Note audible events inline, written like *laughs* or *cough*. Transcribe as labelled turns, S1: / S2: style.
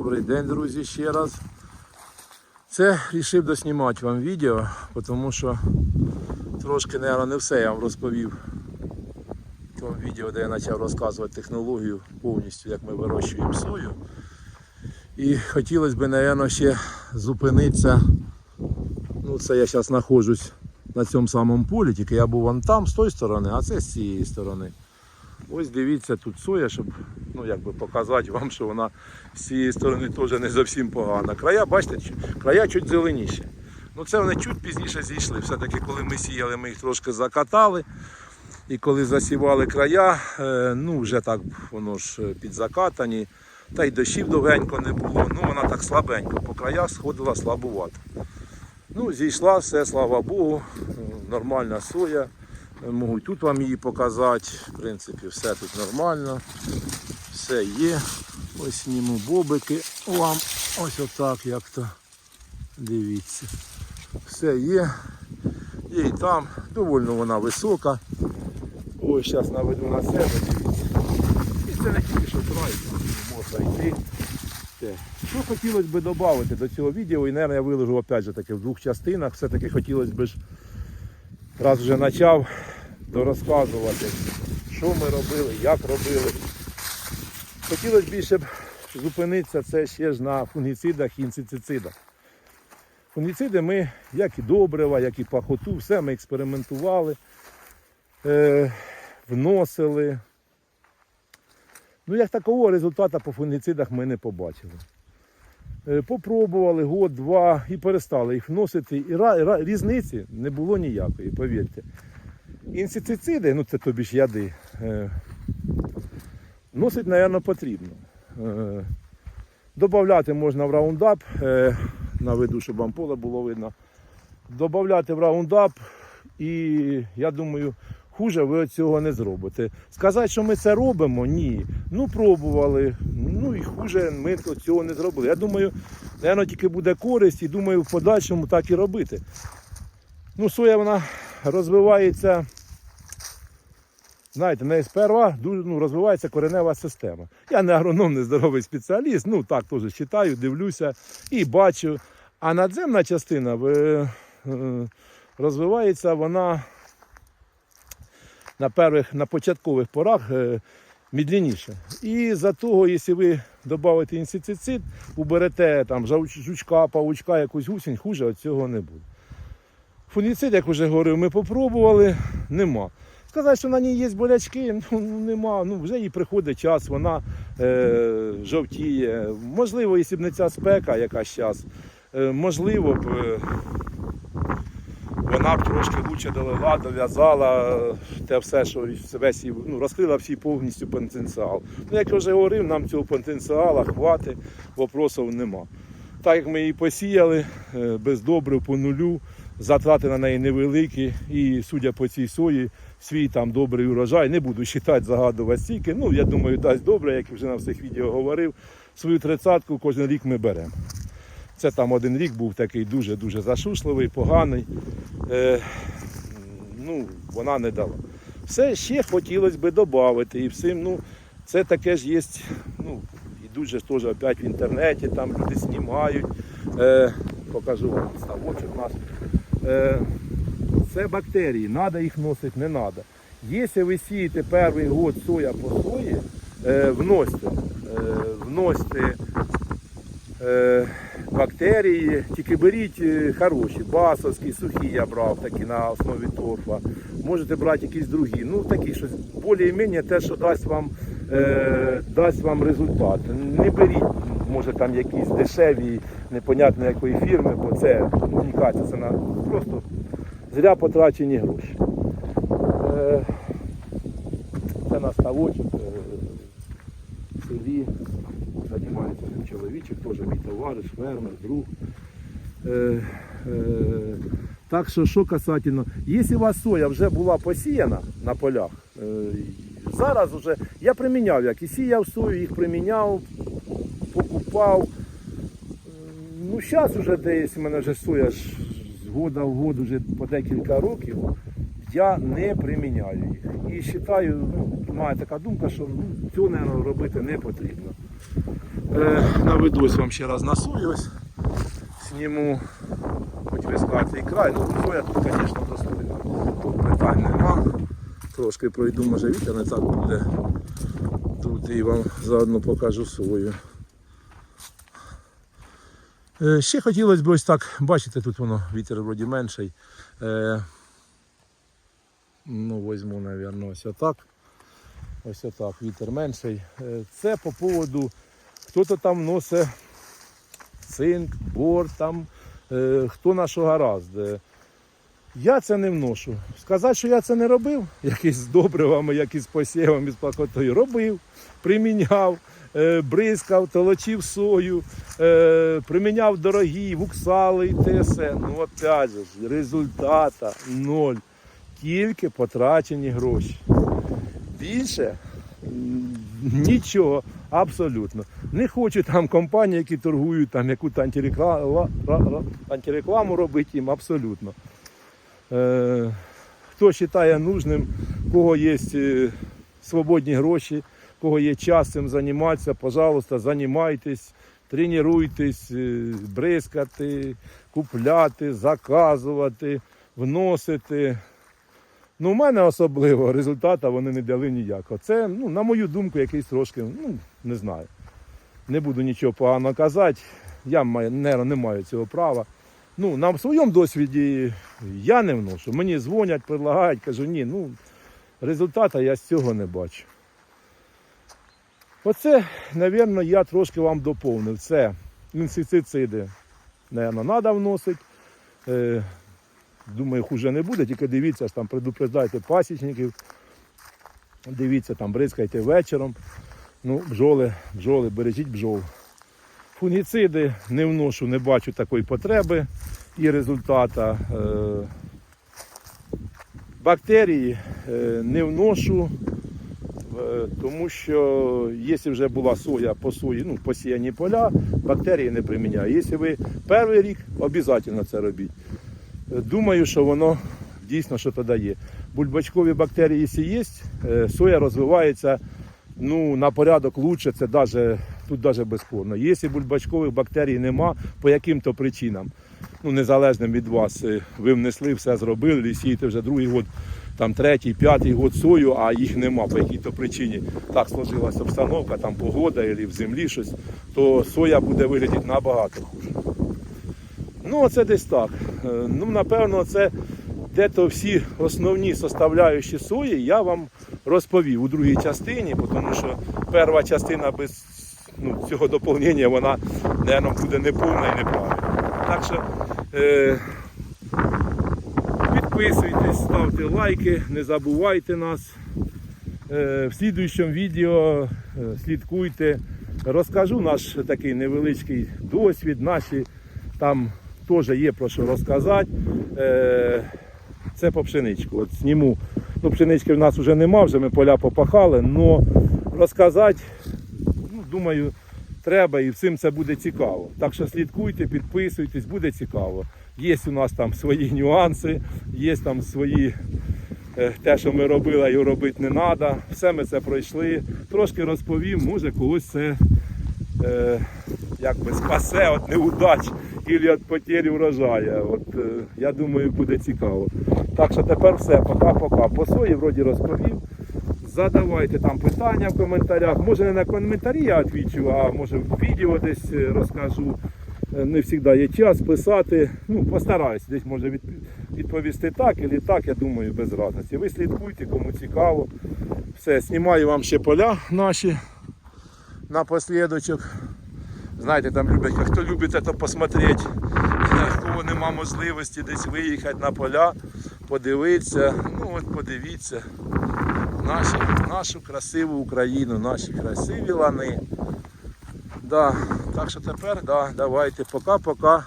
S1: Добрий день, друзі, ще раз. Це рішив доснімати вам відео, тому що трошки, мабуть, не все я вам розповів в тому відео, де я почав розказувати технологію повністю, як ми вирощуємо сою. І хотілося б, мабуть, ще зупинитися. Ну, це я зараз знаходжусь на цьому самому полі, тільки я був вон там, з тої сторони, а це з цієї сторони. Ось дивіться, тут соя, щоб ну, якби показати вам, що вона з цієї сторони теж не зовсім погана. Края, бачите, края чуть зеленіші. Ну це вони чуть пізніше зійшли. Все-таки, коли ми сіяли, ми їх трошки закатали. І коли засівали края, е, ну вже так воно ж е, підзакатані. Та й дощів довгенько не було. Ну вона так слабенько, по краях сходила слабувато. Ну, зійшла все, слава Богу, нормальна соя. Можу тут вам її показати. В принципі, все тут нормально. Все є. Ось зніму бобики вам. Ось отак як то. Дивіться. Все є. Є і там. Довольно вона висока. Ось зараз наведу на себе. І це не тільки що край, можна йти. Що хотілося б додати до цього відео, і, мабуть, я виложу опять же таки в двох частинах. Все-таки хотілося б, раз вже почав, дорозказувати, що ми робили, як робили. Хотілося більше б зупинитися це ще ж на фунгіцидах і інсектицидах. Фунгіциди ми, як і добрива, як і пахоту, все ми експериментували, е, вносили. Ну, як такого результату по фунгіцидах ми не побачили. Е, Попробували год-два і перестали їх вносити. І різниці не було ніякої, повірте. Інсектициди, ну це тобі ж яди, е, носить, мабуть, потрібно. Е, Добавляти можна в раундап, е, наведу, щоб вам поле було видно. Добавляти в раундап, і я думаю, хуже ви цього не зробите. Сказати, що ми це робимо, ні. Ну, пробували. Ну і хуже ми цього не зробили. Я думаю, напевно, тільки буде користь і думаю, в подальшому так і робити. Ну, соя вона розвивається. Знаєте, не сперва ну, розвивається коренева система. Я не агроном, не здоровий спеціаліст, ну так теж читаю, дивлюся і бачу. А надземна частина е, розвивається вона на перших, на початкових порах е, медленніше. І за того, якщо ви додавите інсектицид, уберете там жучка, павучка, якусь гусінь, хуже від цього не буде. Фунгіцид, як вже говорив, ми попробували, нема. Сказати, що на ній є болячки, *laughs* ну нема. Ну вже їй приходить час, вона е, жовтіє. Можливо, якщо б не ця спека, яка зараз, е, можливо б е, вона б трошки лучше долила, дов'язала е, те все, що весь ну, розкрила всі повністю потенціал. Ну, як я вже говорив, нам цього потенціалу хватить, вопросів нема. Так як ми її посіяли е, без добрив по нулю, затрати на неї невеликі, і судя по цій сої, свій там добрий урожай, не буду вважати, загадувати стільки. Ну, я думаю, дасть добре, як вже на всіх відео говорив. Свою тридцятку кожен рік ми беремо. Це там один рік був такий дуже-дуже зашушливий, поганий. Е, ну, вона не дала. Все ще хотілося б додати. І всім, ну, це таке ж є, ну, ідуть же ж теж опять в інтернеті, там люди знімають. Е, покажу вам ставочок наш. Е, це бактерії, треба їх носити, не треба. Якщо ви сієте перший год соя по сої, е, вносьте, е, вносьте е, бактерії, тільки беріть е, хороші, басовські, сухі я брав такі на основі торфа. Можете брати якісь другі. Ну такі щось більш-менш те, що дасть вам, е, дасть вам результат. Не беріть, може там якісь дешеві, непонятно якої фірми, бо це кажеться, це на просто зря потрачені гроші. Е, це на ставочок е, в селі займається цим чоловічок, теж мій товариш, фермер, друг. Е, так що, що касательно, якщо у вас соя вже була посіяна на полях, зараз вже я приміняв, як і сіяв сою, їх приміняв, покупав. Ну, зараз вже десь у мене вже соя ж года в год вже по декілька років, я не приміняю їх. І вважаю, ну, має така думка, що ну, цього, мабуть, робити не потрібно. Е, наведусь вам ще раз на сою. Ось. Сніму, хоч скажете і край, ну соя тут, звісно, достойна. Тут питань нема. Трошки пройду, може вітер не так буде. Тут і вам заодно покажу сою. Е, Ще хотілося б ось так, бачите, тут воно вітер вроді менший. Е, ну, візьму, мабуть, ось отак. Ось отак, вітер менший. Е, Це по поводу, хто-то там носить цинк, бор, там, хто на що гаразд. Я це не вношу. Сказати, що я це не робив, якісь з добривами, якісь посівами, із пакотою, робив, приміняв, е, бризкав, толочив сою, е, приміняв дорогі, вуксали і все. Ну, опять же, результата ноль. Тільки потрачені гроші. Більше нічого, абсолютно. Не хочу там компанії, які торгують, там яку антирекламу, антирекламу робити їм, абсолютно. Е, хто вважає нужним, кого є е, свободні гроші, кого є час цим займатися, пожалуйста, займайтесь, тренуйтесь, е, бризкати, купляти, заказувати, вносити. Ну, у мене особливо результату вони не дали ніякого. Це, ну, на мою думку, якийсь трошки, ну, не знаю. Не буду нічого поганого казати. Я не маю цього права. Ну, на своєму досвіді я не вношу. Мені дзвонять, предлагають, кажу, ні, ну результату я з цього не бачу. Оце, мабуть, я трошки вам доповнив. Це інсектициди, мабуть, треба вносити. Е, думаю, хуже не буде, тільки дивіться, там предупреждайте пасічників. Дивіться, там бризкайте вечором. Ну, бджоли, бджоли, бережіть бджол. Фунгіциди не вношу, не бачу такої потреби і результата. Е, Бактерії е, не вношу, е, тому що якщо вже була соя по сої, ну, посіяні поля, бактерії не приміняю. Якщо ви перший рік, обов'язково це робіть. Думаю, що воно дійсно що то дає. Бульбачкові бактерії, якщо є, соя розвивається ну, на порядок лучше, це даже, тут навіть безспорно. Якщо бульбачкових бактерій нема, по яким-то причинам, ну, незалежним від вас, е, ви внесли, все зробили, сієте вже другий год, там третій, п'ятий год сою, а їх нема по якій-то причині. Так сложилася обстановка, там погода або в землі щось, то соя буде виглядати набагато хуже. Ну, оце десь так. Е, Ну, напевно, це де-то всі основні составляючі сої я вам розповів у другій частині, тому що перша частина без ну, цього доповнення, вона, мабуть, буде неповна і неправильна. Так що е, підписуйтесь, ставте лайки, не забувайте нас. Е, в слідуючому відео е, слідкуйте. Розкажу наш такий невеличкий досвід, наші там теж є про що розказати. Е, Це по пшеничку. От зніму. Ну, пшенички в нас вже нема, вже ми поля попахали, але розказати, думаю, треба і всім це буде цікаво. Так що слідкуйте, підписуйтесь, буде цікаво. Є у нас там свої нюанси, є там свої. е, Те, що ми робили, його робити не треба. Все ми це пройшли. Трошки розповім, може когось це е, якби спасе від неудач і від потері врожаю. От, е, я думаю, буде цікаво. Так що тепер все, пока-пока. По сої вроді розповів. Задавайте там питання в коментарях. Може не на коментарі я відповідаю, а може в відео десь е, розкажу. Е, Не завжди є час писати. Ну, постараюсь, десь може відповісти так і так, я думаю, без разниці. Ви слідкуйте, кому цікаво. Все, знімаю вам ще поля наші напослідочок. Знаєте, там люблять, хто любить це посмотреть, в кого нема можливості десь виїхати на поля, подивитися. Ну от подивіться наші, нашу красиву Україну, наші красиві лани. Да. Так що тепер да, давайте пока-пока.